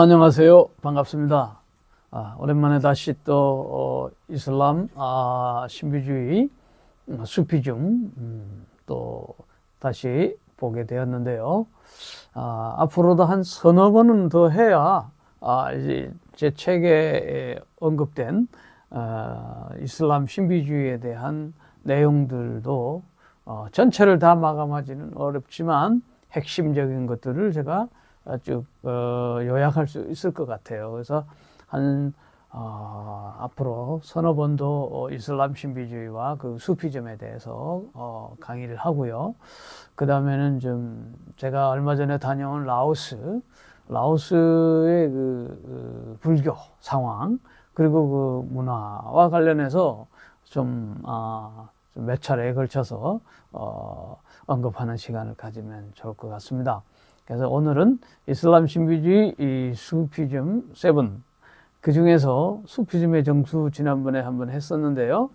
안녕하세요. 반갑습니다. 아, 오랜만에 다시 또 어, 이슬람 아, 신비주의 음, 수피즘 음, 또 다시 보게 되었는데요. 아, 앞으로도 한 서너 번은 더 해야 아, 이제 제 책에 언급된 어, 이슬람 신비주의에 대한 내용들도 어, 전체를 다 마감하지는 어렵지만 핵심적인 것들을 제가 쭉 어, 요약할 수 있을 것 같아요. 그래서 한 어, 앞으로 서너 번도 어, 이슬람 신비주의와 그 수피즘에 대해서 어, 강의를 하고요. 그 다음에는 좀 제가 얼마 전에 다녀온 라오스, 라오스의 그, 그 불교 상황 그리고 그 문화와 관련해서 좀, 아, 좀 몇 차례에 걸쳐서 어, 언급하는 시간을 가지면 좋을 것 같습니다. 그래서 오늘은 이슬람 신비주의 이 수피즘 7. 그 중에서 수피즘의 정수 지난번에 한번 했었는데요.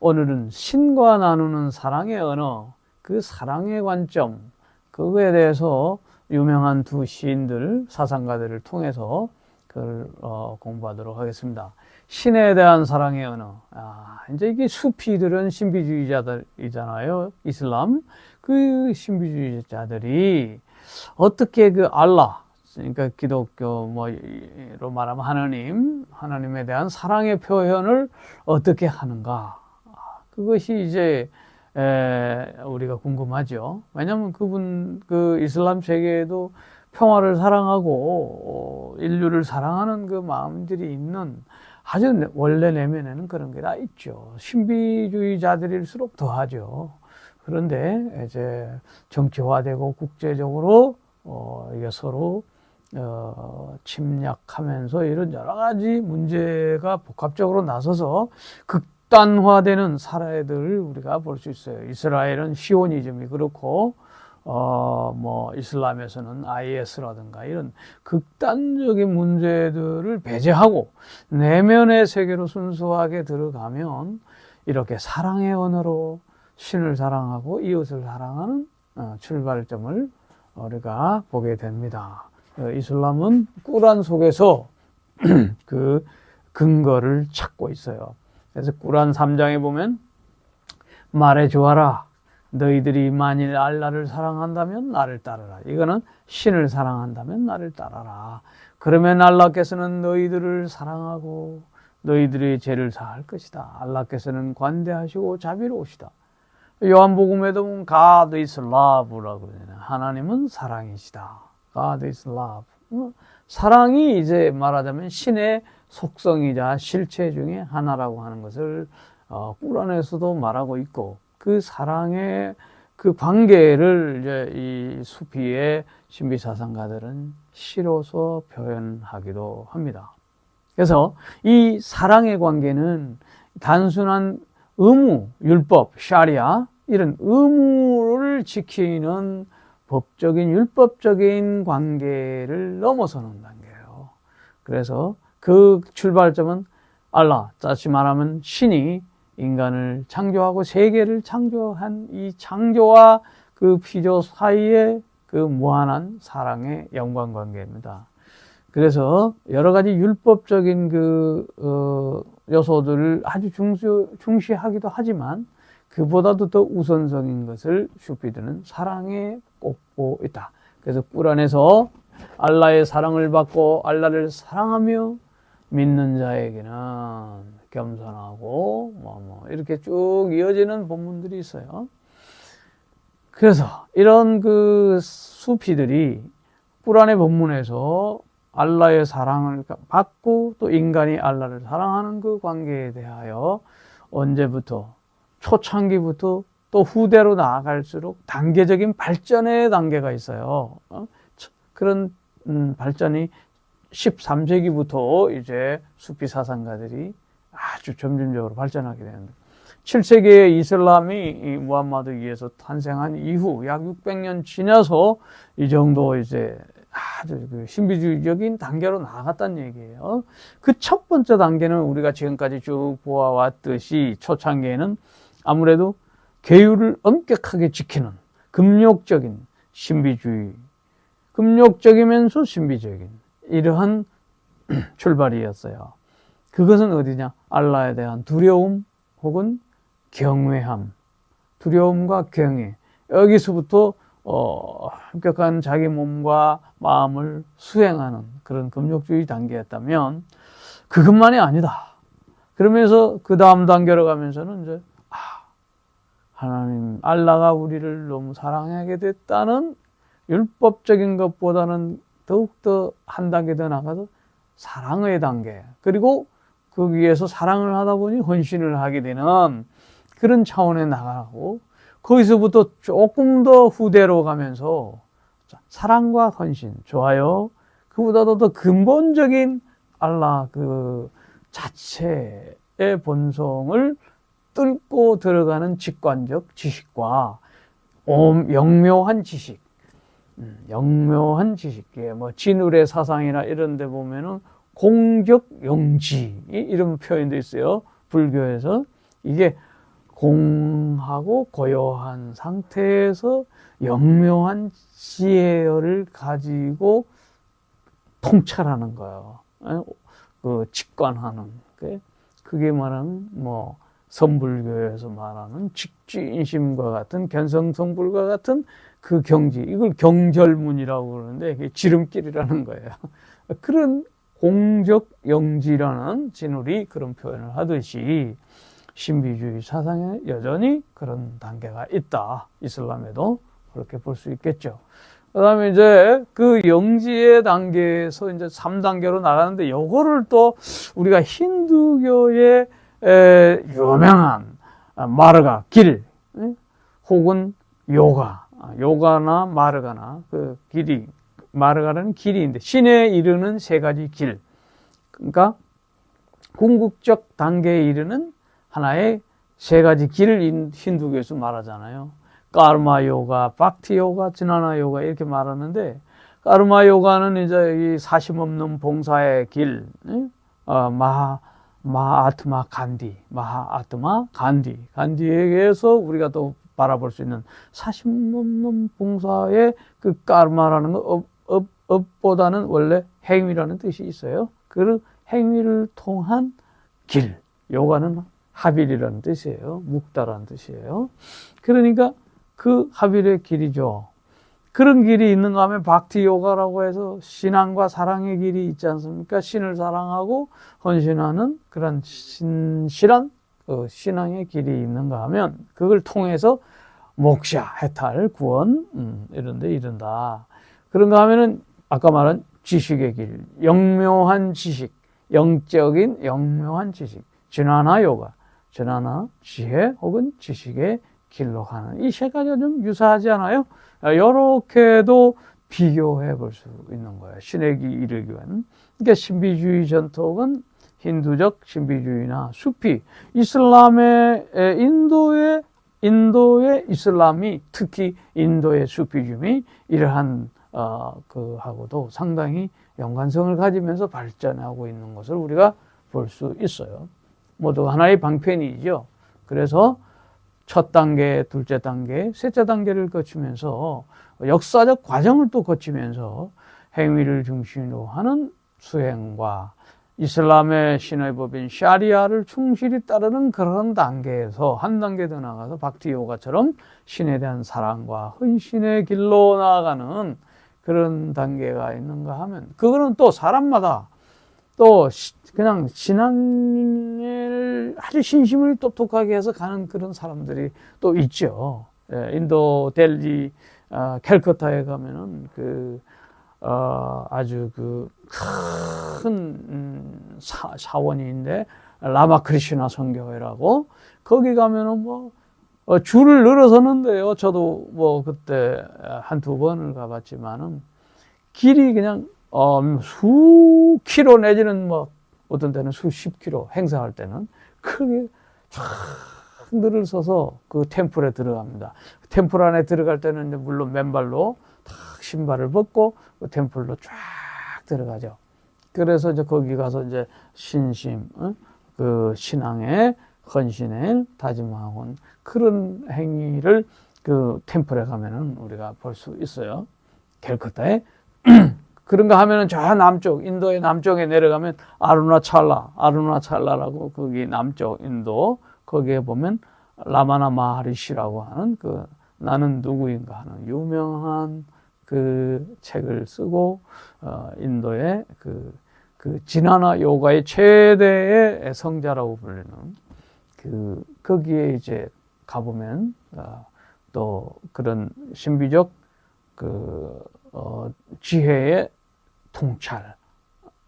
오늘은 신과 나누는 사랑의 언어, 그 사랑의 관점, 그거에 대해서 유명한 두 시인들, 사상가들을 통해서 그걸 어, 공부하도록 하겠습니다. 신에 대한 사랑의 언어. 아, 이제 이게 수피들은 신비주의자들이잖아요. 이슬람. 그 신비주의자들이 어떻게 그 알라, 그러니까 기독교 뭐로 말하면 하나님, 하나님에 대한 사랑의 표현을 어떻게 하는가. 그것이 이제 에, 우리가 궁금하죠. 왜냐하면 그분 그 이슬람 세계에도 평화를 사랑하고 어, 인류를 사랑하는 그 마음들이 있는 아주 원래 내면에는 그런 게 다 있죠. 신비주의자들일수록 더하죠. 그런데 이제 정치화되고 국제적으로 어 이게 서로 어 침략하면서 이런 여러 가지 문제가 복합적으로 나서서 극단화되는 사례들을 우리가 볼 수 있어요. 이스라엘은 시오니즘이 그렇고 어 뭐 이슬람에서는 IS라든가 이런 극단적인 문제들을 배제하고 내면의 세계로 순수하게 들어가면 이렇게 사랑의 언어로 신을 사랑하고 이웃을 사랑하는 어, 출발점을 우리가 보게 됩니다. 어, 이슬람은 꾸란 속에서 그 근거를 찾고 있어요. 그래서 꾸란 3장에 보면 말해 주어라. 너희들이 만일 알라를 사랑한다면 나를 따르라. 이거는 신을 사랑한다면 나를 따라라. 그러면 알라께서는 너희들을 사랑하고 너희들의 죄를 사할 것이다. 알라께서는 관대하시고 자비로우시다. 요한복음에도 보면 God is love라고 그러잖아요. 하나님은 사랑이시다. God is love. 어? 사랑이 이제 말하자면 신의 속성이자 실체 중에 하나라고 하는 것을 어, 꾸란에서도 말하고 있고 그 사랑의 그 관계를 이제 이 수피의 신비 사상가들은 시로서 표현하기도 합니다. 그래서 이 사랑의 관계는 단순한 의무, 율법, 샤리아 이런 의무를 지키는 법적인 율법적인 관계를 넘어서는 단계예요. 그래서 그 출발점은 알라, 다시 말하면 신이 인간을 창조하고 세계를 창조한 이 창조와 그 피조 사이의 그 무한한 사랑의 연관 관계입니다. 그래서 여러 가지 율법적인 그 어, 요소들을 아주 중시, 중시하기도 하지만 그보다도 더 우선성인 것을 슈피드는 사랑에 꼽고 있다. 그래서 꾸란에서 알라의 사랑을 받고 알라를 사랑하며 믿는 자에게는 겸손하고 뭐, 뭐 이렇게 쭉 이어지는 본문들이 있어요. 그래서 이런 그 수피들이 꾸란의 본문에서 알라의 사랑을 받고 또 인간이 알라를 사랑하는 그 관계에 대하여 언제부터 초창기부터 또 후대로 나아갈수록 단계적인 발전의 단계가 있어요. 어? 그런 음, 발전이 13세기부터 이제 수피 사상가들이 아주 점진적으로 발전하게 되는데 7세기의 이슬람이 무함마드 위에서 탄생한 이후 약 600년 지나서 이 정도 이제 아주 그 신비주의적인 단계로 나아갔다는 얘기예요. 그 첫 번째 단계는 우리가 지금까지 쭉 보아왔듯이 초창기에는 아무래도 계율을 엄격하게 지키는 금욕적인 신비주의, 금욕적이면서 신비적인 이러한 출발이었어요. 그것은 어디냐? 알라에 대한 두려움 혹은 경외함. 두려움과 경외. 여기서부터 어, 합격한 자기 몸과 마음을 수행하는 그런 금욕주의 단계였다면 그것만이 아니다. 그러면서 그 다음 단계로 가면서는 이제 아, 하나님 알라가 우리를 너무 사랑하게 됐다는 율법적인 것보다는 더욱더 한 단계 더 나가서 사랑의 단계 그리고 거기에서 사랑을 하다 보니 헌신을 하게 되는 그런 차원에 나가고 거기서부터 조금 더 후대로 가면서 사랑과 헌신 좋아요. 그보다도 더 근본적인 알라 그 자체의 본성을 뚫고 들어가는 직관적 지식과 옴, 영묘한 지식, 음, 영묘한 지식, 예, 뭐 진울의 사상이나 이런 데 보면은 공적 영지 이런 표현도 있어요. 불교에서 이게 공하고 고요한 상태에서 영묘한 지혜를 가지고 통찰하는 거예요. 그 직관하는 게 그게 말하는 뭐 선불교에서 말하는 직주인심과 같은 견성성불과 같은 그 경지 이걸 경절문이라고 그러는데 이게 지름길이라는 거예요. 그런 공적 영지라는 진울이 그런 표현을 하듯이 신비주의 사상에 여전히 그런 단계가 있다. 이슬람에도 그렇게 볼 수 있겠죠. 그 다음에 이제 그 영지의 단계에서 이제 3단계로 나가는데 요거를 또 우리가 힌두교의 에, 유명한 마르가 길 혹은 요가 아, 요가나 마르가나 그 길이 마르가라는 길이인데 신에 이르는 세 가지 길 그러니까 궁극적 단계에 이르는 하나의 세 가지 길을 힌두교에서 말하잖아요. 까르마 요가, 박티 요가, 지나나 요가 이렇게 말하는데 까르마 요가는 이제 이 사심 없는 봉사의 길, 어, 마 마아트마 간디, 마하아트마 간디, 간디에게서 우리가 또 바라볼 수 있는 사심 없는 봉사의 그 까르마라는 거 업, 업, 업보다는 원래 행위라는 뜻이 있어요. 그 행위를 통한 길, 요가는 하빌이라는 뜻이에요. 묵다라는 뜻이에요. 그러니까 그 하빌의 길이죠. 그런 길이 있는가 하면 박티 요가라고 해서 신앙과 사랑의 길이 있지 않습니까? 신을 사랑하고 헌신하는 그런 신실한 그 신앙의 길이 있는가 하면 그걸 통해서 목샤, 해탈, 구원 음, 이런 데 이른다. 그런가 하면은 아까 말한 지식의 길, 영묘한 지식, 영적인 영묘한 지식, 진화나 요가, 진화나 지혜 혹은 지식의 길로 가는 이 세 가지가 좀 유사하지 않아요? 이렇게도 비교해 볼 수 있는 거예요. 신에게 이르기 위한. 그러니까 신비주의 전통은 힌두적 신비주의나 수피, 이슬람의 인도의 인도의 이슬람이 특히 인도의 수피즘이 이러한 어, 그 하고도 상당히 연관성을 가지면서 발전하고 있는 것을 우리가 볼 수 있어요. 모두 하나의 방편이죠. 그래서 첫 단계, 둘째 단계, 셋째 단계를 거치면서 역사적 과정을 또 거치면서 행위를 중심으로 하는 수행과 이슬람의 신의 법인 샤리아를 충실히 따르는 그런 단계에서 한 단계 더 나가서 박티 요가처럼 신에 대한 사랑과 헌신의 길로 나아가는 그런 단계가 있는가 하면 그거는 또 사람마다 또 그냥 신앙을 아주 신심을 똑똑하게 해서 가는 그런 사람들이 또 있죠. 예, 인도 델리 어, 캘커타에 가면은 그 어, 아주 그큰 음, 사원인데 라마 크리시나 선교회라고 거기 가면은 뭐 어, 줄을 늘어섰는데요. 저도 뭐 그때 한 두 번을 가봤지만은 길이 그냥 어, 수 킬로 내지는 뭐 어떤 때는 수십 킬로 행사할 때는 크게 쫙 늘을 서서 그 템플에 들어갑니다. 템플 안에 들어갈 때는 이제 물론 맨발로 탁 신발을 벗고 그 템플로 쫙 들어가죠. 그래서 이제 거기 가서 이제 신심, 어? 그 신앙의 헌신을 다짐하고 그런 행위를 그 템플에 가면은 우리가 볼 수 있어요. 캘커타에 그런가 하면은 저 남쪽 인도의 남쪽에 내려가면 아루나찰라 아루나찰라라고 거기 남쪽 인도 거기에 보면 라마나 마하리시라고 하는 그 나는 누구인가 하는 유명한 그 책을 쓰고 어, 인도의 그, 그 지나나 요가의 최대의 성자라고 불리는 그 거기에 이제 가보면 어, 또 그런 신비적 그 어, 지혜의 통찰,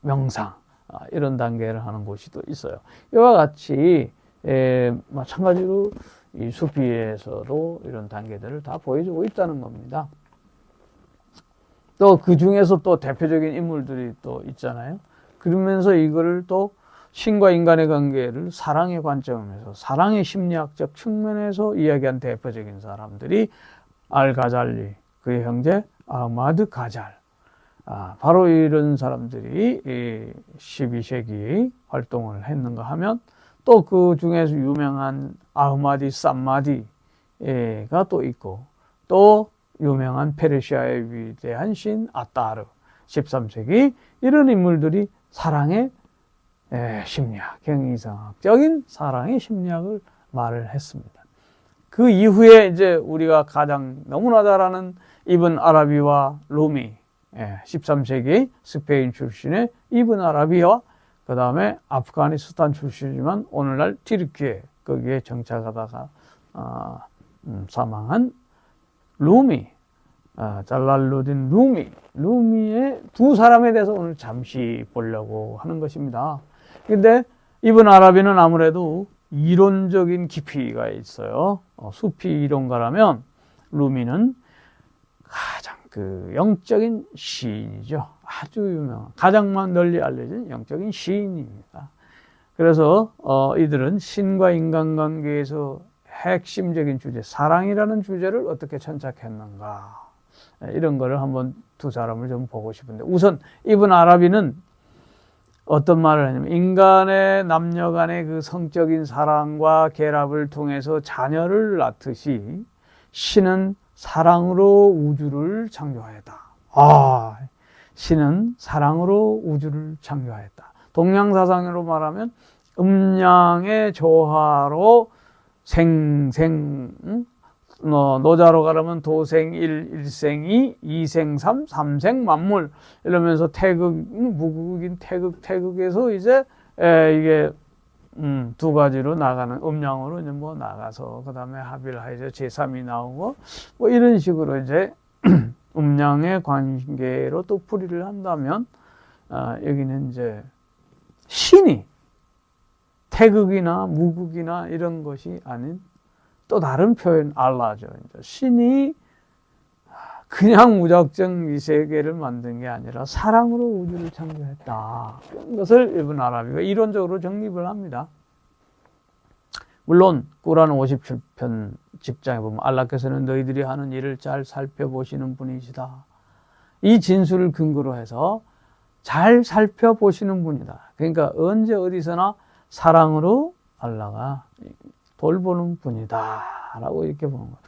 명상 아, 이런 단계를 하는 곳이 또 있어요. 이와 같이 에, 마찬가지로 이 수피에서도 이런 단계들을 다 보여주고 있다는 겁니다. 또 그 중에서 또 대표적인 인물들이 또 있잖아요. 그러면서 이거를 또 신과 인간의 관계를 사랑의 관점에서 사랑의 심리학적 측면에서 이야기한 대표적인 사람들이 알 가잘리, 그의 형제 아마드 가잘. 아, 바로 이런 사람들이 이 12세기 활동을 했는가 하면 또 그 중에서 유명한 아흐마디 쌈마디가 또 있고 또 유명한 페르시아의 위대한 신 아따르 13세기 이런 인물들이 사랑의 에, 심리학, 경이성학적인 사랑의 심리학을 말을 했습니다. 그 이후에 이제 우리가 가장 너무나 잘 아는 이븐 아라비와 루미, 예, 13세기 스페인 출신의 이븐 아라비와 그 다음에 아프가니스탄 출신이지만 오늘날 티르키에 거기에 정착하다가 아, 음, 사망한 루미, 아, 잘랄루딘 루미, 루미의 두 사람에 대해서 오늘 잠시 보려고 하는 것입니다. 근데 이분 아라비는 아무래도 이론적인 깊이가 있어요. 어, 수피 이론가라면 루미는 그 영적인 시인이죠. 아주 유명한, 가장 널리 알려진 영적인 시인입니다. 그래서 어, 이들은 신과 인간관계에서 핵심적인 주제, 사랑이라는 주제를 어떻게 천착했는가 이런 거를 한번 두 사람을 좀 보고 싶은데 우선 이분 아라비는 어떤 말을 하냐면 인간의 남녀 간의 그 성적인 사랑과 결합을 통해서 자녀를 낳듯이 신은 사랑으로 우주를 창조하였다. 아, 신은 사랑으로 우주를 창조하였다. 동양사상으로 말하면 음양의 조화로 생생, 노자로 가려면 도생 1, 일생이, 이생 3, 삼생 만물 이러면서 태극, 무극인 태극, 태극에서 이제 에, 이게 음, 두 가지로 나가는 음양으로 이제 뭐 나가서 그 다음에 합의를 하죠 제3이 나오고 뭐 이런 식으로 이제 음양의 관계로 또 풀이를 한다면 아, 여기는 이제 신이 태극이나 무극이나 이런 것이 아닌 또 다른 표현 알라죠. 신이 그냥 무작정 이 세계를 만든 게 아니라 사랑으로 우주를 창조했다. 그런 것을 일본 아라비가 이론적으로 정립을 합니다. 물론 꾸란 57편 집장에 보면 알라께서는 너희들이 하는 일을 잘 살펴보시는 분이시다. 이 진술을 근거로 해서 잘 살펴보시는 분이다. 그러니까 언제 어디서나 사랑으로 알라가 돌보는 분이다. 라고 이렇게 보는 거예요.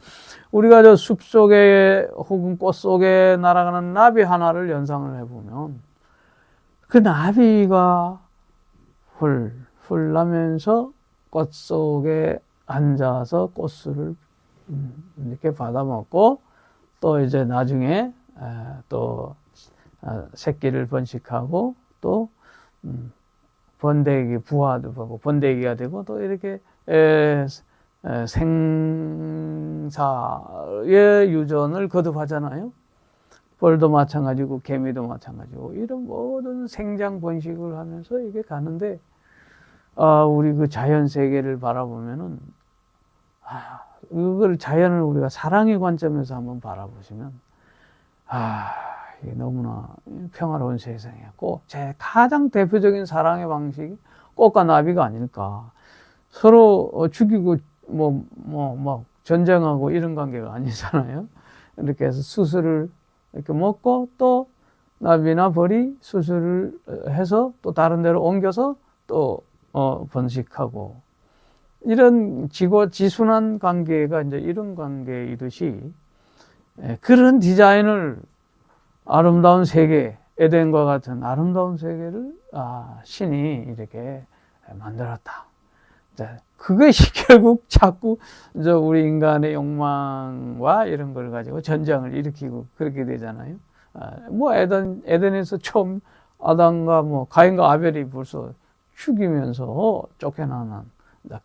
우리가 저 숲 속에 혹은 꽃 속에 날아가는 나비 하나를 연상을 해보면 그 나비가 훌, 훌 나면서 꽃 속에 앉아서 꽃술을 이렇게 받아먹고 또 이제 나중에 또 아, 새끼를 번식하고 또 음, 번데기 부화도 하고 번데기가 되고 또 이렇게 생사의 유전을 거듭하잖아요. 벌도 마찬가지고 개미도 마찬가지고 이런 모든 생장 번식을 하면서 이게 가는데 아, 우리 그 자연 세계를 바라보면은 아, 그걸 자연을 우리가 사랑의 관점에서 한번 바라보시면 아, 이게 너무나 평화로운 세상이었고 제 가장 대표적인 사랑의 방식이 꽃과 나비가 아닐까. 서로 어, 죽이고 뭐 뭐 막 전쟁하고 이런 관계가 아니잖아요. 이렇게 해서 수술을 이렇게 먹고 또 나비나 벌이 수술을 해서 또 다른 데로 옮겨서 또 어, 번식하고 이런 지고 지순한 관계가 이제 이런 관계이듯이 예, 그런 디자인을 아름다운 세계 에덴과 같은 아름다운 세계를 아, 신이 이렇게 만들었다. 자, 그것이 결국 자꾸 저 우리 인간의 욕망과 이런 걸 가지고 전쟁을 일으키고 그렇게 되잖아요. 아, 뭐 에덴 에덴에서 처음 아담과 뭐 가인과 아벨이 벌써 죽이면서 쫓겨나는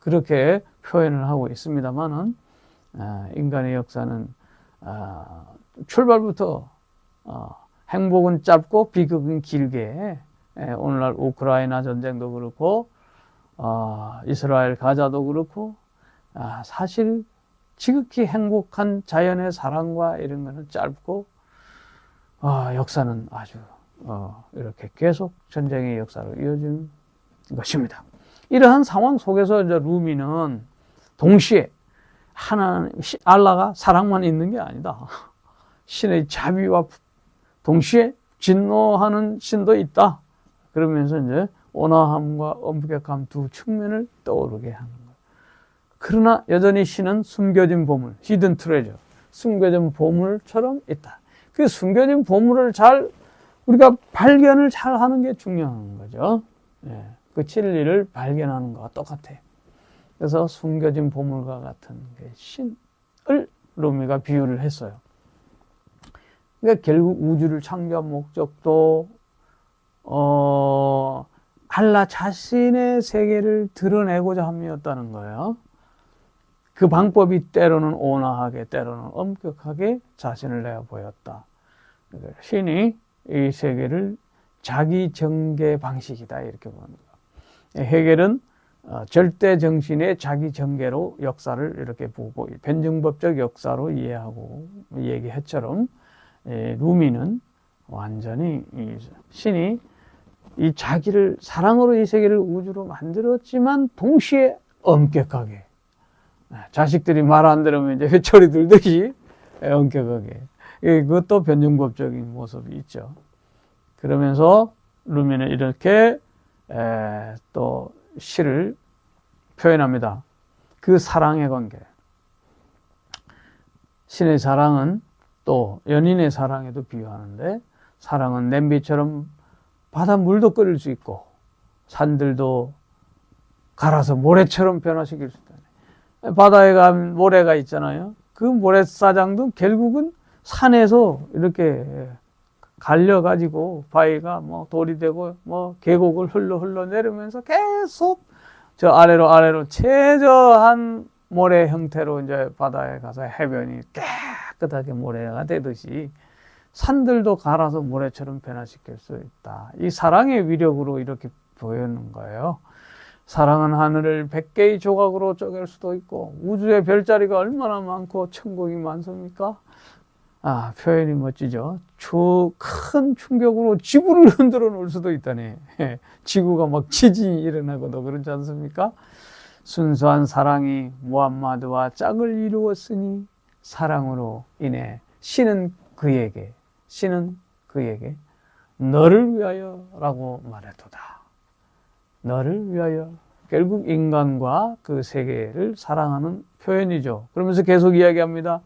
그렇게 표현을 하고 있습니다만은 아, 인간의 역사는 아, 출발부터 어, 행복은 짧고 비극은 길게 예, 오늘날 우크라이나 전쟁도 그렇고 어, 이스라엘 가자도 그렇고 아, 사실 지극히 행복한 자연의 사랑과 이런 거는 짧고 어, 역사는 아주 어, 이렇게 계속 전쟁의 역사로 이어지는 것입니다. 이러한 상황 속에서 이제 루미는 동시에 하나님 알라가 사랑만 있는 게 아니다. 신의 자비와 동시에 진노하는 신도 있다. 그러면서 이제 온화함과 엄격함 두 측면을 떠오르게 하는 거예요. 그러나 여전히 신은 숨겨진 보물, 히든 트레저, 숨겨진 보물처럼 있다. 그 숨겨진 보물을 잘 우리가 발견을 잘 하는 게 중요한 거죠. 예, 그 진리를 발견하는 거와 똑같아요. 그래서 숨겨진 보물과 같은 그 신을 루미가 비유를 했어요. 그러니까 결국 우주를 창조한 목적도 어, 알라 자신의 세계를 드러내고자 함이었다는 거예요. 그 방법이 때로는 온화하게, 때로는 엄격하게 자신을 내어 보였다. 신이 이 세계를 자기 전개 방식이다 이렇게 보는 거예요. 해결은 어, 절대 정신의 자기 전개로 역사를 이렇게 보고 변증법적 역사로 이해하고 얘기했처럼 루미는 완전히 신이 이 자기를 사랑으로 이 세계를 우주로 만들었지만 동시에 엄격하게 자식들이 말 안 들으면 이제 회초리 들듯이 엄격하게 그것도 변증법적인 모습이 있죠. 그러면서 루미는 이렇게 또 시를 표현합니다. 그 사랑의 관계. 신의 사랑은 또 연인의 사랑에도 비유하는데 사랑은 냄비처럼 바닷물도 끓일 수 있고 산들도 갈아서 모래처럼 변화시킬 수 있다. 바다에 가면 모래가 있잖아요. 그 모래사장도 결국은 산에서 이렇게 갈려가지고 바위가 뭐 돌이 되고 뭐 계곡을 흘러 흘러 내리면서 계속 저 아래로 아래로 최저한 모래 형태로 이제 바다에 가서 해변이 깨끗하게 모래가 되듯이 산들도 갈아서 모래처럼 변화시킬 수 있다. 이 사랑의 위력으로 이렇게 보이는 거예요. 사랑은 하늘을 백 개의 조각으로 쪼갤 수도 있고 우주의 별자리가 얼마나 많고 천국이 많습니까? 아, 표현이 멋지죠. 주, 큰 충격으로 지구를 흔들어 놓을 수도 있다네. 지구가 막 지진이 일어나고도 그렇지 않습니까? 순수한 사랑이 무함마드와 짝을 이루었으니 사랑으로 인해 신은 그에게, 신은 그에게 너를 위하여 라고 말했도다. 너를 위하여. 결국 인간과 그 세계를 사랑하는 표현이죠. 그러면서 계속 이야기합니다.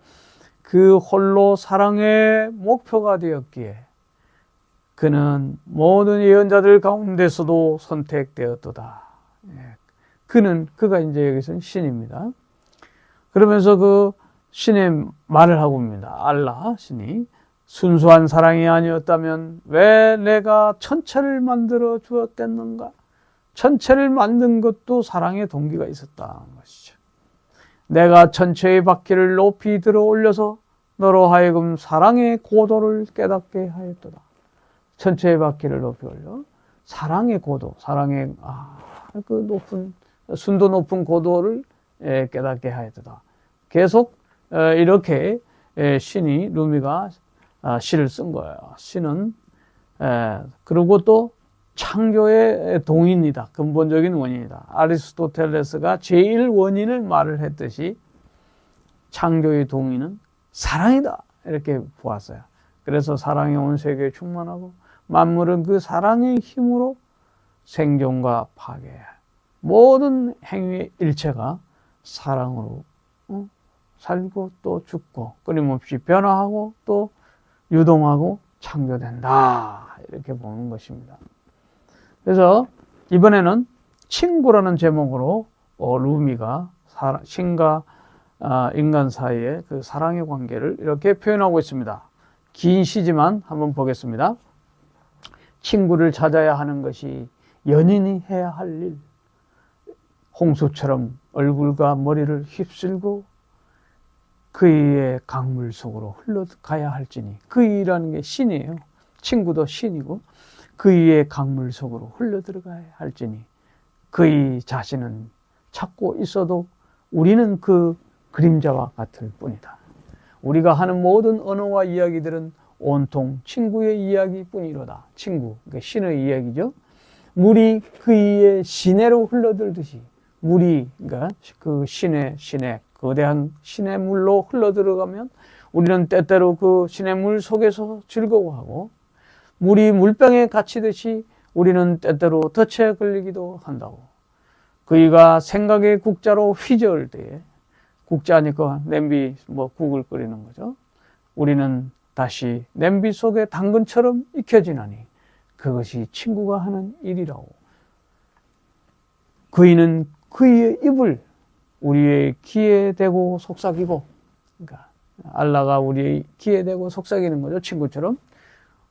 그 홀로 사랑의 목표가 되었기에 그는 모든 예언자들 가운데서도 선택되었도다. 예. 그는 그가 이제 여기서는 신입니다. 그러면서 그 신의 말을 하고 옵니다. 알라 신이 순수한 사랑이 아니었다면 왜 내가 천체를 만들어 주었겠는가? 천체를 만든 것도 사랑의 동기가 있었다는 것이죠. 내가 천체의 바퀴를 높이 들어 올려서 너로 하여금 사랑의 고도를 깨닫게 하였도다. 천체의 바퀴를 높이 올려 사랑의 고도, 사랑의 아, 그 높은 순도 높은 고도를 깨닫게 하였도다. 계속 이렇게 신이 루미가 아, 시를 쓴 거예요. 시는 그리고 또 창조의 동인이다. 근본적인 원인이다. 아리스토텔레스가 제일 원인을 말을 했듯이 창조의 동인은 사랑이다. 이렇게 보았어요. 그래서 사랑이 온 세계에 충만하고 만물은 그 사랑의 힘으로 생존과 파괴, 모든 행위의 일체가 사랑으로 살고 또 죽고 끊임없이 변화하고 또 유동하고 창조된다. 이렇게 보는 것입니다. 그래서 이번에는 친구라는 제목으로 어, 루미가 신과 아, 인간 사이의 그 사랑의 관계를 이렇게 표현하고 있습니다. 긴 시지만 한번 보겠습니다. 친구를 찾아야 하는 것이 연인이 해야 할 일. 홍수처럼 얼굴과 머리를 휩쓸고 그이의 강물 속으로 흘러가야 할지니 그이라는 게 신이에요. 친구도 신이고 그이의 강물 속으로 흘러 들어가야 할지니 그이 자신은 찾고 있어도 우리는 그 그림자와 같을 뿐이다. 우리가 하는 모든 언어와 이야기들은 온통 친구의 이야기뿐이로다. 친구, 그러니까 신의 이야기죠. 물이 그이의 시내로 흘러들듯이 물이 그러니까 그 신의 신의 거대한 신의 물로 흘러 들어가면 우리는 때때로 그 신의 물 속에서 즐거워하고 물이 물병에 갇히듯이 우리는 때때로 덫에 걸리기도 한다고. 그이가 생각의 국자로 휘저을 때에 국자니까 냄비 뭐 국을 끓이는 거죠. 우리는 다시 냄비 속에 당근처럼 익혀지나니 그것이 친구가 하는 일이라고. 그이는 그의 입을 우리의 귀에 대고 속삭이고, 그러니까 알라가 우리의 귀에 대고 속삭이는 거죠. 친구처럼.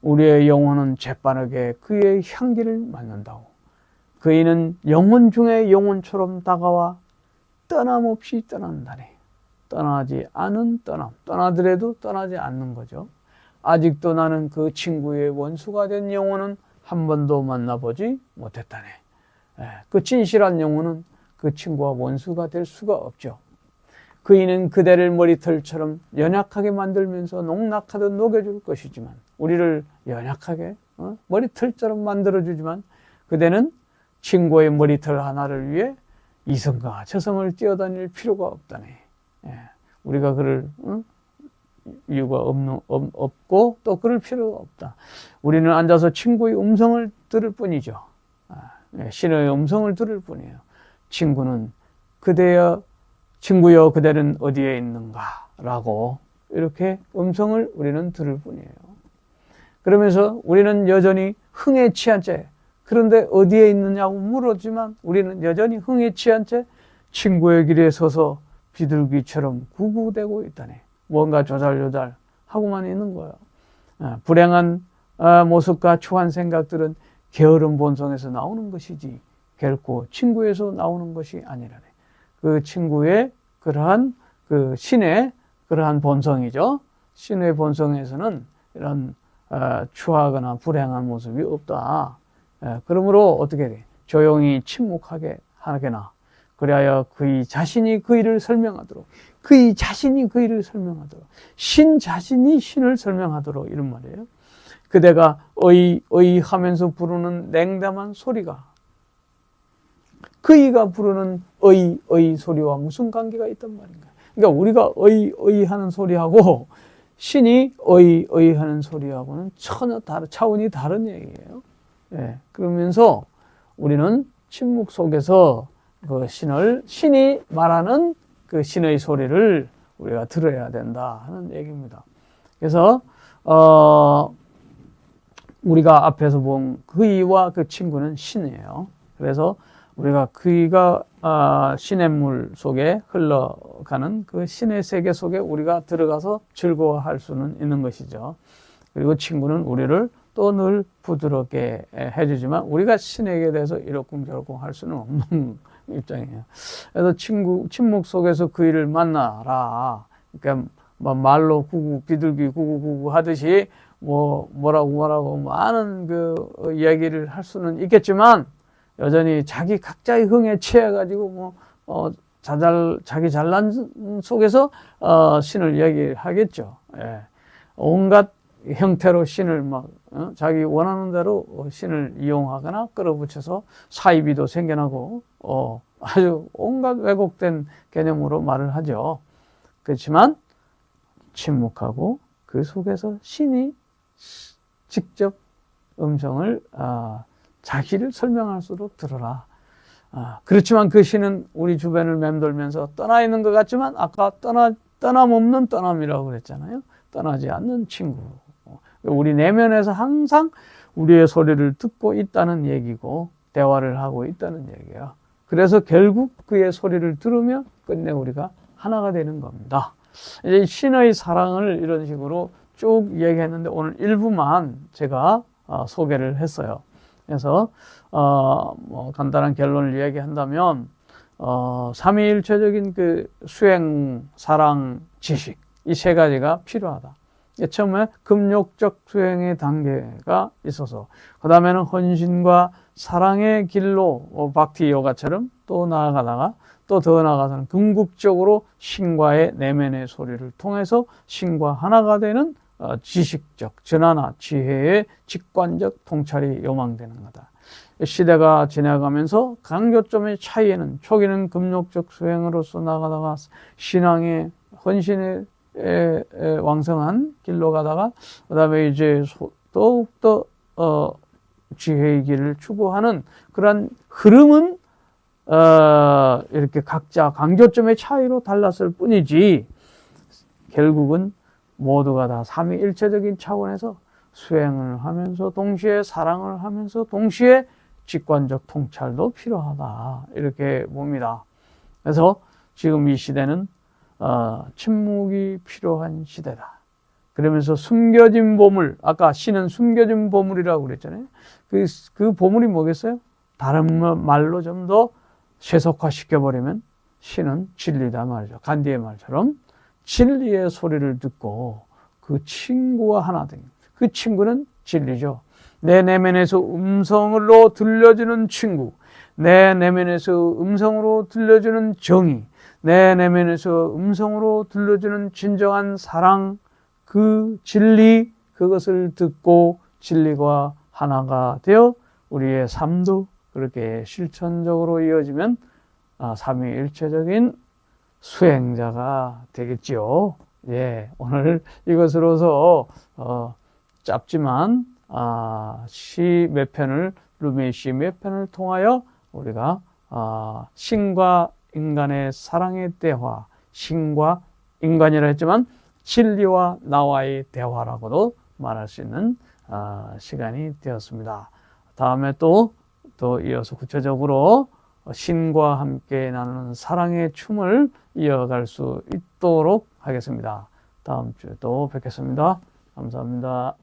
우리의 영혼은 재빠르게 그의 향기를 맡는다고. 그 이는 영혼 중에 영혼처럼 다가와 떠남없이 떠난다네. 떠나지 않은 떠남. 떠나더라도 떠나지 않는 거죠. 아직도 나는 그 친구의 원수가 된 영혼은 한 번도 만나보지 못했다네. 예, 그 진실한 영혼은 그 친구와 원수가 될 수가 없죠. 그이는 그대를 머리털처럼 연약하게 만들면서 농락하듯 녹여줄 것이지만 우리를 연약하게 어? 머리털처럼 만들어주지만 그대는 친구의 머리털 하나를 위해 이성과 저성을 뛰어다닐 필요가 없다네. 예, 우리가 그를 어? 이유가 없는, 없고 또 그럴 필요가 없다. 우리는 앉아서 친구의 음성을 들을 뿐이죠. 아, 예, 신의 음성을 들을 뿐이에요. 친구는 그대여 친구여 그대는 어디에 있는가 라고 이렇게 음성을 우리는 들을 뿐이에요. 그러면서 우리는 여전히 흥에 취한 채 그런데 어디에 있느냐고 물었지만 우리는 여전히 흥에 취한 채 친구의 길에 서서 비둘기처럼 구구대고 있다네. 뭔가 조잘조잘 하고만 있는 거예요. 아, 불행한 아, 모습과 추한 생각들은 게으른 본성에서 나오는 것이지 결코 친구에서 나오는 것이 아니라네. 그 친구의 그러한 그 신의 그러한 본성이죠. 신의 본성에서는 이런 어, 추하거나 불행한 모습이 없다. 예, 그러므로 어떻게 돼? 조용히 침묵하게 하게나 그리하여 그의 자신이 그 일을 설명하도록 그의 자신이 그 일을 설명하도록 신 자신이 신을 설명하도록 이런 말이에요. 그대가 어이 어이 하면서 부르는 냉담한 소리가 그이가 부르는 어이 어이 소리와 무슨 관계가 있단 말인가? 그러니까 우리가 어이 어이 하는 소리하고 신이 어이 어이 하는 소리하고는 전혀 다른 차원이 다른 얘기예요. 예. 그러면서 우리는 침묵 속에서 그 신을 신이 말하는 그 신의 소리를 우리가 들어야 된다 하는 얘기입니다. 그래서 어 우리가 앞에서 본 그이와 그 친구는 신이에요. 그래서 우리가 그이가 아, 신의 물 속에 흘러가는 그 신의 세계 속에 우리가 들어가서 즐거워할 수는 있는 것이죠. 그리고 친구는 우리를 또 늘 부드럽게 해주지만 우리가 신에게 대해서 이러쿵저러쿵 할 수는 없는 입장이에요. 그래서 친구, 침묵 속에서 그 일을 만나라. 그러니까 뭐 말로 구구, 비둘기 구구구구 하듯이 뭐 뭐라고 뭐라고 많은 그 이야기를 할 수는 있겠지만 여전히 자기 각자의 흥에 취해가지고 뭐, 어, 자잘, 자기 잘난 속에서, 어, 신을 이야기하겠죠. 예. 온갖 형태로 신을 막, 어? 자기 원하는 대로 신을 이용하거나 끌어붙여서 사이비도 생겨나고, 어, 아주 온갖 왜곡된 개념으로 말을 하죠. 그렇지만, 침묵하고 그 속에서 신이 직접 음성을, 아, 자기를 설명할수록 들어라. 아, 그렇지만 그 신은 우리 주변을 맴돌면서 떠나 있는 것 같지만 아까 떠나 떠남 없는 떠남이라고 그랬잖아요. 떠나지 않는 친구. 우리 내면에서 항상 우리의 소리를 듣고 있다는 얘기고 대화를 하고 있다는 얘기예요. 그래서 결국 그의 소리를 들으면 끝내 우리가 하나가 되는 겁니다. 이제 신의 사랑을 이런 식으로 쭉 얘기했는데 오늘 일부만 제가 어, 소개를 했어요. 그래서 어, 뭐 간단한 결론을 얘기한다면 어, 삼위일체적인 그 수행, 사랑, 지식 이 세 가지가 필요하다. 처음에 금욕적 수행의 단계가 있어서 그 다음에는 헌신과 사랑의 길로 어, 박티 요가처럼 또 나아가다가 또 더 나아가서는 궁극적으로 신과의 내면의 소리를 통해서 신과 하나가 되는 어, 지식적 전하나 지혜의 직관적 통찰이 요망되는 거다. 시대가 지나가면서 강조점의 차이에는 초기는 금욕적 수행으로서 나가다가 신앙의 헌신의 에, 에, 왕성한 길로 가다가 그다음에 이제 더욱더 어, 지혜의 길을 추구하는 그런 흐름은 어, 이렇게 각자 강조점의 차이로 달랐을 뿐이지 결국은 모두가 다 삼위일체적인 차원에서 수행을 하면서 동시에 사랑을 하면서 동시에 직관적 통찰도 필요하다 이렇게 봅니다. 그래서 지금 이 시대는 어, 침묵이 필요한 시대다. 그러면서 숨겨진 보물, 아까 신은 숨겨진 보물이라고 그랬잖아요. 그, 그 보물이 뭐겠어요? 다른 말로 좀 더 세속화 시켜버리면 신은 진리다 말이죠. 간디의 말처럼 진리의 소리를 듣고 그 친구와 하나 된, 그 친구는 진리죠. 내 내면에서 음성으로 들려주는 친구, 내 내면에서 음성으로 들려주는 정의, 내 내면에서 음성으로 들려주는 진정한 사랑, 그 진리, 그것을 듣고 진리가 하나가 되어 우리의 삶도 그렇게 실천적으로 이어지면 아, 삼위일체적인 수행자가 되겠지요. 예, 오늘 이것으로서 어, 짧지만 아, 시 몇 편을 루미 시몇 편을 통하여 우리가 아, 신과 인간의 사랑의 대화, 신과 인간이라 했지만 진리와 나와의 대화라고도 말할 수 있는 아, 시간이 되었습니다. 다음에 또, 또 이어서 구체적으로 신과 함께 나누는 사랑의 춤을 이어갈 수 있도록 하겠습니다. 다음 주에 또 뵙겠습니다. 감사합니다.